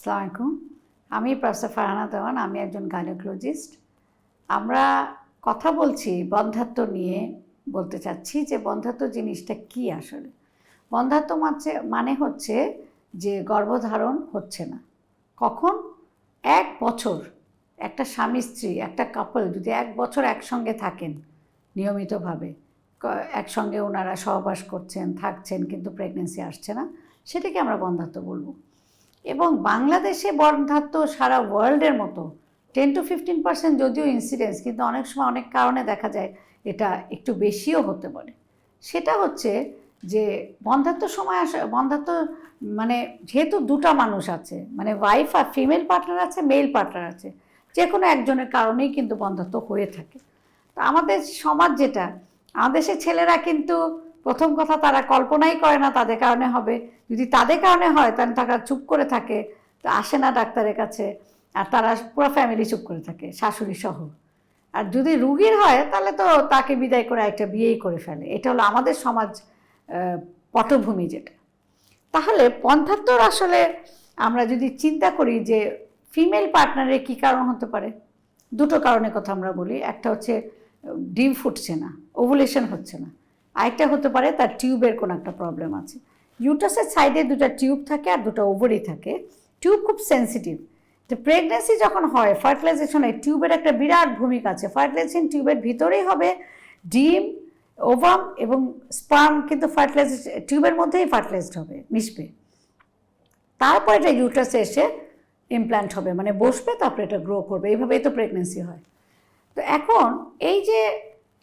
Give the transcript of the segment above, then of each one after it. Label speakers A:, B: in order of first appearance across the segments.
A: আসসালামাইকুম আমি প্রফেসর ফারহানা দেওয়ান, আমি একজন গাইনোকোলজিস্ট। আমরা কথা বলছি বন্ধাত্ম নিয়ে বলতে চাচ্ছি যে বন্ধাত্ম জিনিসটা কি আসলে? বন্ধাত্ম মাঝে মানে হচ্ছে যে গর্ভধারণ হচ্ছে না। কখন? এক বছর একটা স্বামী স্ত্রী, একটা কাপল যদি এক বছর একসঙ্গে থাকেন নিয়মিতভাবে একসঙ্গে ওনারা সহবাস করছেন, থাকছেন কিন্তু প্রেগনেন্সি আসছে না, সেটাকে আমরা বন্ধাত্ম বলব। এবং বাংলাদেশে বন্ধাত্ম সারা ওয়ার্ল্ডের মতো টেন টু ফিফটিন পার্সেন্ট যদিও ইনসিডেন্স কিন্তু অনেক সময় অনেক কারণে দেখা যায় এটা একটু বেশিও হতে পারে। সেটা হচ্ছে যে বন্ধাত্ম সময় আসে, বন্ধাত্ম মানে যেহেতু দুটো মানুষ আছে মানে ওয়াইফ আর ফিমেল পার্টনার আছে মেল পার্টনার আছে যে কোনো একজনের কারণেই কিন্তু বন্ধাত্ম হয়ে থাকে। তো আমাদের সমাজ যেটা, আমাদের দেশের ছেলেরা কিন্তু প্রথম কথা, তারা কল্পনাই করে না তাদের কারণে হবে। যদি তাদের কারণে হয়, তাহলে তারা চুপ করে থাকে আসে না ডাক্তারের কাছে। আর তারা পুরো ফ্যামিলি চুপ করে থাকে, শাশুড়ি সহ। আর যদি রুগীর হয়, তাহলে তো তাকে বিদায় করে একটা বিয়েই করে ফেলে। এটা হলো আমাদের সমাজ পটভূমি যেটা। তাহলে পন্থাত্তর আসলে আমরা যদি চিন্তা করি যে ফিমেল পার্টনারের কী কারণ হতে পারে? দুটো কারণের কথা আমরা বলি। একটা হচ্ছে ডিম ফুটছে না ওভুলেশন হচ্ছে না। আরেকটা হতে পারে তার টিউবের কোনো একটা প্রবলেম আছে। ইউটাসের সাইডে দুটো টিউব থাকে আর দুটো ওভারি থাকে। টিউব খুব সেন্সিটিভ তো প্রেগনেন্সি যখন হয় ফার্টিলাইজেশনে টিউবের একটা বিরাট ভূমিকা আছে। ফার্টিলাইজেশন টিউবের ভিতরেই হবে ডিম ওভাম এবং স্পার্ম কিন্তু ফার্টিলাইজেশন টিউবের মধ্যেই ফার্টিলাইজড হবে, মিশবে। তারপর এটা ইউটাসে এসে ইমপ্ল্যান্ট হবে মানে বসবে, তারপরে এটা গ্রো করবে। এইভাবেই তো প্রেগনেন্সি হয়। তো এখন এই যে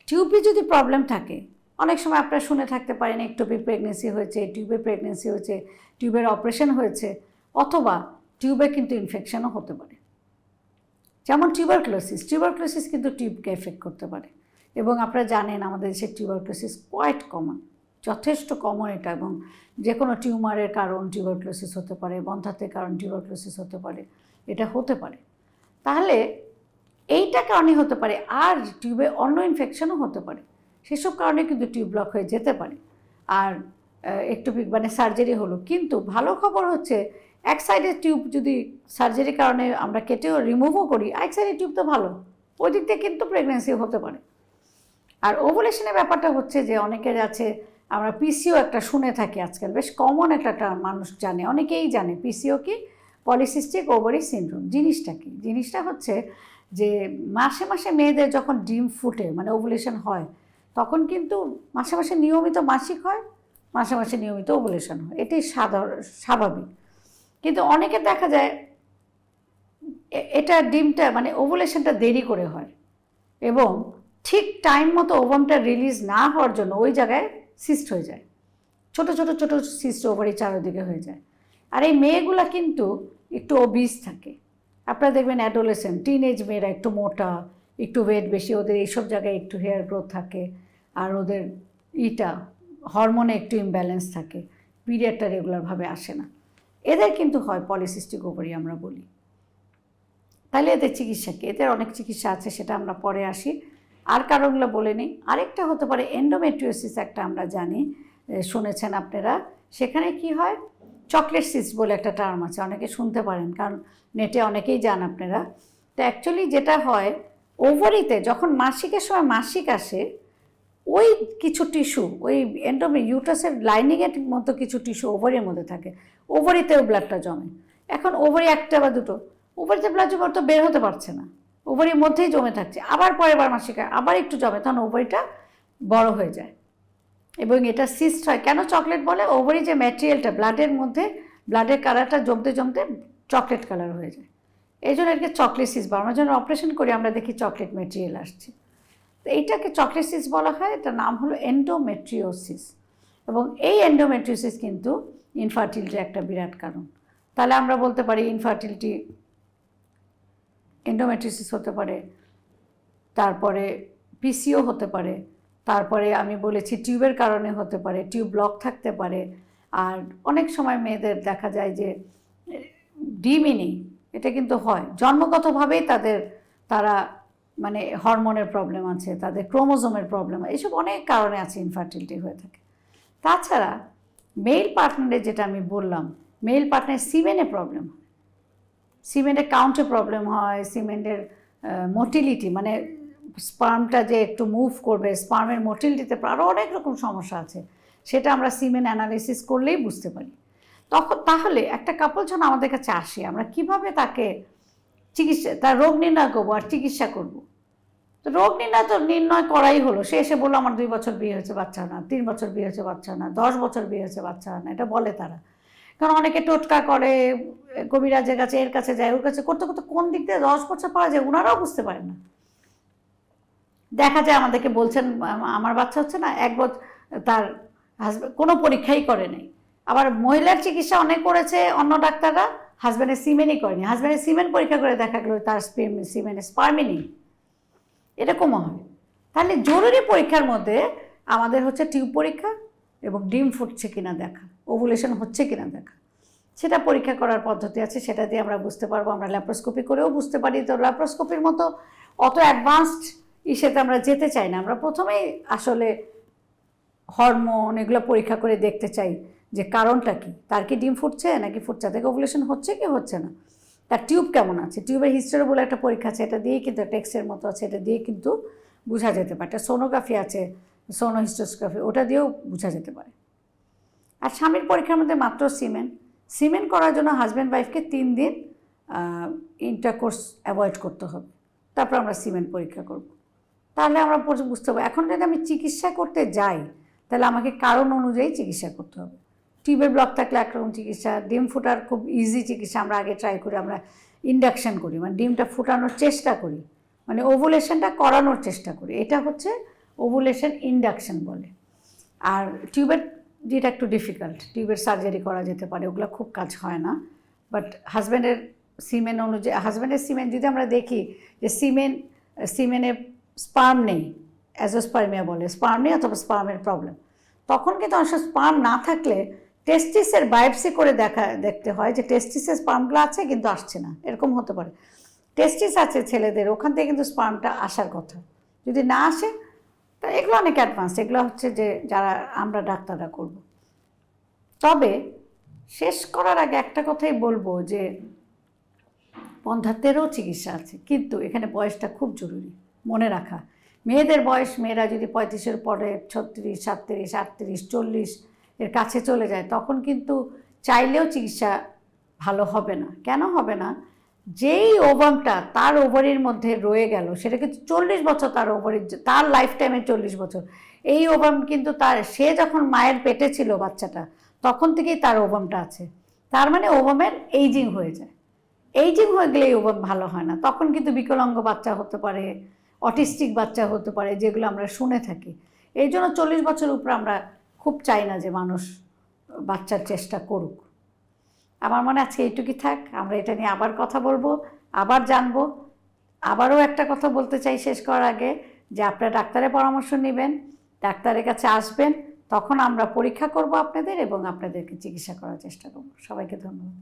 A: টিউবে যদি প্রবলেম থাকে অনেক সময় আপনারা শুনে থাকতে পারেন একটোপি প্রেগনেন্সি হয়েছে টিউবে প্রেগনেন্সি হয়েছে টিউবের অপারেশন হয়েছে, অথবা টিউবে কিন্তু ইনফেকশনও হতে পারে। যেমন টিউবারক্লোসিস টিউবারক্লোসিস কিন্তু টিউবকে এফেক্ট করতে পারে। এবং আপনারা জানেন আমাদের দেশে টিউবারক্লোসিস কোয়াইট কমন যথেষ্ট কমন এটা। এবং যে কোনো টিউমারের কারণ টিউবারক্লোসিস হতে পারে বন্ধাত্বের কারণ টিউবারক্লোসিস হতে পারে, এটা হতে পারে। তাহলে এইটা কারণে হতে পারে, আর টিউবে অন্য ইনফেকশনও হতে পারে। সেসব কারণে কিন্তু টিউব ব্লক হয়ে যেতে পারে। আর একটু মানে সার্জারি হলো। কিন্তু ভালো খবর হচ্ছে, এক সাইডের টিউব যদি সার্জারির কারণে আমরা কেটেও রিমুভও করি এক সাইডের টিউব তো ভালো। ওই দিক থেকে কিন্তু প্রেগনেন্সি হতে পারে। আর ওভুলেশনের ব্যাপারটা হচ্ছে যে অনেকের আছে, আমরা পিসিও একটা শুনে থাকি আজকাল। বেশ কমন একটা মানুষ জানে, অনেকেই জানে পিসিও কি? পলিসিস্টিক ওভারি সিনড্রোম জিনিসটা কি? জিনিসটা হচ্ছে যে মাসে মাসে মেয়েদের যখন ডিম ফুটে মানে ওভুলেশন হয় তখন কিন্তু মাসে মাসে নিয়মিত মাসিক হয় মাসে মাসে নিয়মিত ওভুলেশন হয়। এটাই সাধারণ স্বাভাবিক। কিন্তু অনেকে দেখা যায় এটা ডিমটা মানে ওভুলেশনটা দেরি করে হয় এবং ঠিক টাইম মতো ওভামটা রিলিজ না হওয়ার জন্য ওই জায়গায় সিস্ট হয়ে যায়। ছোট ছোট ছোট সিস্ট ওভারই চারিদিকে হয়ে যায়। আর এই মেয়েগুলা কিন্তু একটু ওবিস থাকে। আপনারা দেখবেন অ্যাডোলেসেন্ট টিনেজ মেয়েরা একটু মোটা, একটু ওয়েট বেশি, ওদের এইসব জায়গায় একটু হেয়ার গ্রোথ থাকে। আর ওদের ইটা, হরমোনে একটু ইমব্যালেন্স থাকে, পিরিয়ডটা রেগুলারভাবে আসে না। এদের কিন্তু হয় পলিসিস্টিক ওভারি আমরা বলি। তাহলে এদের চিকিৎসা কি? এদের অনেক চিকিৎসা আছে, সেটা আমরা পরে আসি। আর কারণগুলো বলে নিই। আরেকটা হতে পারে এন্ডোমেট্রিওসিস একটা আমরা জানি শুনেছেন আপনারা। সেখানে কি হয়? চকলেট সিস বলে একটা টার্ম আছে, অনেকে শুনতে পারেন, কারণ নেটে অনেকেই যান আপনারা। তো অ্যাকচুয়ালি যেটা হয় ওভারিতে যখন মাসিকের সময় মাসিক আসে ওই কিছু টিস্যু, ওই এন্ডোমে ইউটাসের লাইনিংয়ের মতো কিছু টিস্যু ওভারির মধ্যে থাকে। ওভারিতেও ব্লাডটা জমে। এখন ওভারি একটা বা দুটো। ওভারিতে ব্লাড জমে তো বের হতে পারছে না। ওভারির মধ্যেই জমে থাকছে। আবার পরের বার মাসিক আবার একটু জমে, তখন ওভারিটা বড় হয়ে যায়। এবং এটা সিস্ট হয়। কেন চকলেট বলে? ওভারি যে ম্যাটেরিয়ালটা ব্লাডের মধ্যে ব্লাডের কালারটা জমতে জমতে চকলেট কালার হয়ে যায়। এই জন্য এটাকে চকলেট সিস বানানোর জন্য অপারেশন করে, আমরা দেখি চকলেট ম্যাটেরিয়াল আসছে। তো এইটাকে চকলেসিস বলা হয়। এটা নাম হলো এন্ডোমেট্রিওসিস এবং এই এন্ডোমেট্রিওসিস কিন্তু ইনফার্টিলিটির একটা বিরাট কারণ। তাহলে আমরা বলতে পারি ইনফার্টিলিটি এন্ডোমেট্রিসিস হতে পারে, তারপরে পিসিও হতে পারে, তারপরে আমি বলেছি টিউবের কারণে হতে পারে, টিউব ব্লক থাকতে পারে। আর অনেক সময় মেয়েদের দেখা যায় যে ডিমিনি, এটা কিন্তু হয়। জন্মগতভাবেই তাদের, তারা মানে হরমোনের প্রবলেম আছে, তাদের ক্রোমোজোমের প্রবলেম এইসব অনেক কারণে আছে ইনফার্টিলিটি হয়ে থাকে। তাছাড়া মেল পার্টনারের যেটা আমি বললাম মেল পার্টনার সিমেনে প্রবলেম সিমেন্টের কাউন্টে প্রবলেম হয় সিমেন্টের মোটিলিটি মানে স্পার্মটা যে একটু মুভ করবে স্পার্মের মোটিলিটিতে আরও অনেক রকম সমস্যা আছে, সেটা আমরা সিমেন্ট অ্যানালিসিস করলেই বুঝতে পারি। তখন তাহলে একটা কাপল যখন আমাদের কাছে আসে, আমরা কীভাবে তাকে চিকিৎসা, তার রোগ নির্ণয় করব আর চিকিৎসা করব। তো রোগ নির্ণয় তো নির্ণয় করাই হলো। সে এসে বলল, আমার দুই বছর বিয়ে হয়েছে, বাচ্চা না। তিন বছর বিয়ে হয়েছে, বাচ্চা না। দশ বছর বিয়ে হয়েছে, বাচ্চা না। এটা বলে তারা। কারণ অনেকে টোটকা করে, কবিরাজের কাছে, এর কাছে যায়, ওর কাছে করতে করতে কোন দিক দিয়ে দশ বছর পাওয়া যায় ওনারাও বুঝতে পারেন না। দেখা যায় আমাদেরকে বলছেন, আমার বাচ্চা হচ্ছে না, এক বছর তার হাজব্যান্ড কোনো পরীক্ষাই করে নাই। আবার মহিলার চিকিৎসা অনেক করেছে অন্য ডাক্তাররা। হাজব্যান্ডের সিমেনই করেনি। হাজব্যান্ডের সিমেন পরীক্ষা করে দেখা গেলো তার সিমেনের স্পার্মই নেই। এরকমও হয়। তাহলে জরুরি পরীক্ষার মধ্যে আমাদের হচ্ছে টিউব পরীক্ষা এবং ডিম ফুটছে কিনা দেখা। ওভুলেশন হচ্ছে কিনা দেখা। সেটা পরীক্ষা করার পদ্ধতি আছে, সেটা দিয়ে আমরা বুঝতে পারব। আমরা ল্যাপ্রোস্কোপি করেও বুঝতে পারি। তো ল্যাপ্রোস্কোপির মতো অত অ্যাডভান্সড ইসেতে আমরা যেতে চাই না। আমরা প্রথমেই আসলে হরমোন এগুলো পরীক্ষা করে দেখতে চাই। যে কারণটা কি? তার কি ডিম ফুটছে নাকি ফুটছে? থেকে ওভুলেশন হচ্ছে কি হচ্ছে না? তার টিউব কেমন আছে? টিউবের হিস্টোরি বলে একটা পরীক্ষা আছে, এটা দিয়েই কিন্তু টেক্সের মতো আছে, এটা দিয়ে কিন্তু বোঝা যেতে পারে। একটা সোনোগ্রাফি আছে সোনো হিস্টোস্কোপি ওটা দিয়েও বোঝা যেতে পারে। আর স্বামীর পরীক্ষার মধ্যে মাত্র সিমেন্ট সিমেন্ট করার জন্য হাজব্যান্ড ওয়াইফকে তিন দিন ইন্টারকোর্স অ্যাভয়েড করতে হবে। তারপর আমরা সিমেন্ট পরীক্ষা করব। তাহলে আমরা বুঝতে পারব। এখন যদি আমি চিকিৎসা করতে যাই, তাহলে আমাকে কারণ অনুযায়ী চিকিৎসা করতে হবে। টিউবের ব্লক থাকলে একরকম চিকিৎসা, ডিম ফুটার খুব ইজি চিকিৎসা আমরা আগে ট্রাই করি, আমরা ইন্ডাকশন করি মানে ডিমটা ফুটানোর চেষ্টা করি মানে ওভুলেশনটা করানোর চেষ্টা করি, এটা হচ্ছে ওভুলেশন ইন্ডাকশন বলে। আর টিউবের যেটা একটু ডিফিকাল্ট টিউবের সার্জারি করা যেতে পারে, ওগুলো খুব কাজ হয় না বাট হাজব্যান্ডের সিমেন অনুযায়ী হাজব্যান্ডের সিমেন্ট যদি আমরা দেখি যে সিমেন্ট সিমেনে স্পার্ম নেই অ্যাজোস্পার্মিয়া বলে স্পার্ম নেই অথবা স্পার্মের প্রবলেম তখন কিন্তু অনেক স্পার্ম না থাকলে টেস্টিসের বায়োপসি করে দেখা, দেখতে হয় যে টেস্টিসের স্পার্মগুলো আছে কিন্তু আসছে না। এরকম হতে পারে। টেস্টিস আছে ছেলেদের, ওখান থেকে কিন্তু স্পার্মটা আসার কথা। যদি না আসে, তা এগুলো অনেক অ্যাডভান্স এগুলো হচ্ছে যে যারা আমরা ডাক্তাররা করব। তবে শেষ করার আগে একটা কথাই বলব যে বন্ধাত্বেরও চিকিৎসা আছে, কিন্তু এখানে বয়সটা খুব জরুরি, মনে রাখা। মেয়েদের বয়স, মেয়েরা যদি পঁয়ত্রিশের পরে ছত্রিশ, সাতত্রিশ, আটত্রিশ, চল্লিশ এর কাছে চলে যায়, তখন কিন্তু চাইলেও চিকিৎসা ভালো হবে না। কেন হবে না? যেই ওভামটা তার ওভারির মধ্যে রয়ে গেল, সেটা কিন্তু চল্লিশ বছর তার ওভারির তার লাইফ টাইমে চল্লিশ বছর। এই ওভাম কিন্তু তার, সে যখন মায়ের পেটে ছিল বাচ্চাটা, তখন থেকেই তার ওভামটা আছে। তার মানে ওভামের এইজিং হয়ে যায়। এইজিং হয়ে গেলে ওভাম ভালো হয় না। তখন কিন্তু বিকলাঙ্গ বাচ্চা হতে পারে অটিস্টিক বাচ্চা হতে পারে, যেগুলো আমরা শুনে থাকি। এই জন্য চল্লিশ বছর উপরে আমরা খুব চাই না যে মানুষ বাচ্চার চেষ্টা করুক। আমার মনে আছে এইটুকুই থাক, আমরা এটা নিয়ে আবার কথা বলব, আবার জানব, আবারও একটা কথা বলতে চাই শেষ করার আগে, যে আপনারা ডাক্তারের পরামর্শ নেবেন, ডাক্তারের কাছে আসবেন, তখন আমরা পরীক্ষা করব আপনাদের এবং আপনাদেরকে চিকিৎসা করার চেষ্টা করব। সবাইকে ধন্যবাদ।